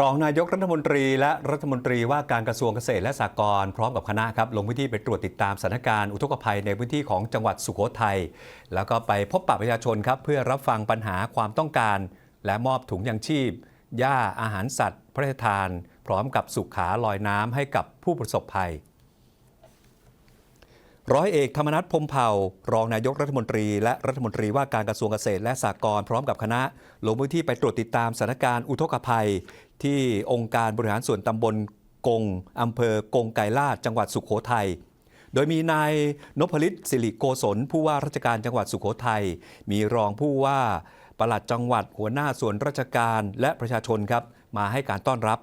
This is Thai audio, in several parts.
รองนายกรัฐมนตรีและรัฐมนตรีว่าการกระทรวงเกษตรและสหกรณ์พร้อมกับคณะครับลงพื้นที่ไปตรวจติดตามสถานการณ์อุทกภัยในพื้นที่ของจังหวัดสุโขทัยแล้วก็ไปพบปะประชาชนครับเพื่อรับฟังปัญหาความต้องการ และมอบถุงยังชีพหญ้าอาหารสัตว์ พระราชทาน พร้อมกับสุขาลอยน้ำให้กับผู้ประสบภัยร้อยเอกธรรมนัฐพมเผ่า รองนายกรัฐมนตรี และรัฐมนตรีว่าการกระทรวงเกษตรและสหกรณ์พร้อมกับคณะลงพื้นที่ไปตรวจติดตามสถานการณ์อุทกภัย ที่องค์การบริหารส่วนตำบลกงอำเภอกงไกรลาดจังหวัดสุขโขทัยโดยมีนายนพลิตสิริโกศลผู้ว่าราชการจังหวัดสุขโขทัยมีรองผู้ว่าปลัดจังหวัดหัวหน้าส่วนราชการและประชาชนครับมาให้การต้อนรับ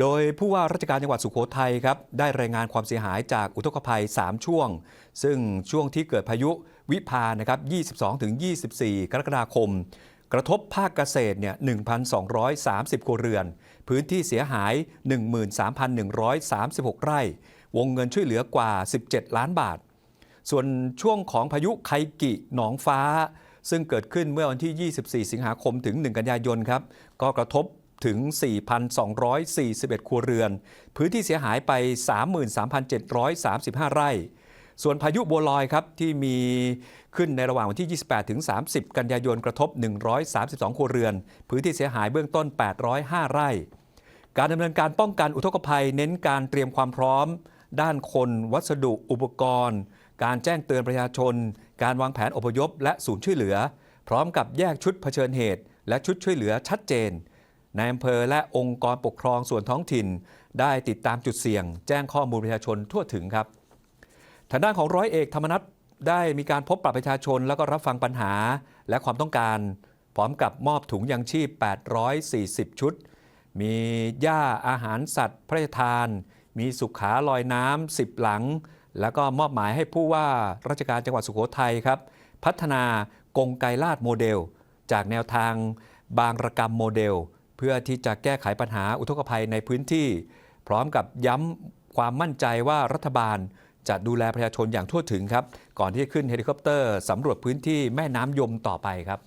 โดยผู้ว่าราชการจังหวัดสุโขทัยครับได้รายงานความเสียหายจากอุทกภัย 3 ช่วง ซึ่งช่วงที่เกิดพายุวิภานะครับ 22-24 กรกฎาคม กระทบภาคเกษตรเนี่ย1,230 ครัวเรือน พื้นที่เสียหาย 13,136 ไร่ วงเงินช่วยเหลือกว่า 17 ล้านบาท ส่วนช่วงของพายุไคกิหนองฟ้า ซึ่งเกิดขึ้นเมื่อวันที่ 24 สิงหาคมถึง 1 กันยายนครับ ก็กระทบถึง 4,241 ครัวเรือน พื้นที่เสียหายไป 33,735 ไร่ ส่วนพายุบัวลอยครับที่มีขึ้นในระหว่างวันที่ 28 ถึง 30 กันยายนกระทบ 132 ครัวเรือน พื้นที่เสียหายเบื้องต้น 805 ไร่ การดำเนินการป้องกันอุทกภัย เน้นการเตรียมความพร้อม ด้านคน วัสดุ อุปกรณ์ การแจ้งเตือนประชาชน การวางแผนอพยพ และศูนย์ช่วยเหลือ พร้อมกับแยกชุดเผชิญเหตุ และชุดช่วยเหลือชัดเจนในอำเภอและองค์กรปกครองส่วนท้องถิ่น ได้ติดตามจุดเสี่ยง แจ้งข้อมูลประชาชนทั่วถึงครับ ทางด้านของร้อยเอกธรรมนัฐได้มีการพบปะประชาชน แล้วก็รับฟังปัญหาและความต้องการ พร้อมกับมอบถุงยังชีพ 840 ชุด มีหญ้าอาหารสัตว์ พระราชทาน มีสุขาลอยน้ำ10หลัง แล้วก็มอบหมายให้ผู้ว่าราชการจังหวัดสุโขทัยครับ พัฒนากงไกรลาดโมเดล จากแนวทางบางระกรรมโมเดล เพื่อที่จะแก้ไขปัญหาอุทกภัยในพื้นที่ พร้อมกับย้ำความมั่นใจว่ารัฐบาล จะดูแลประชาชนอย่างทั่วถึงครับ ก่อนที่จะขึ้นเฮลิคอปเตอร์สำรวจพื้นที่แม่น้ำยมต่อไปครับ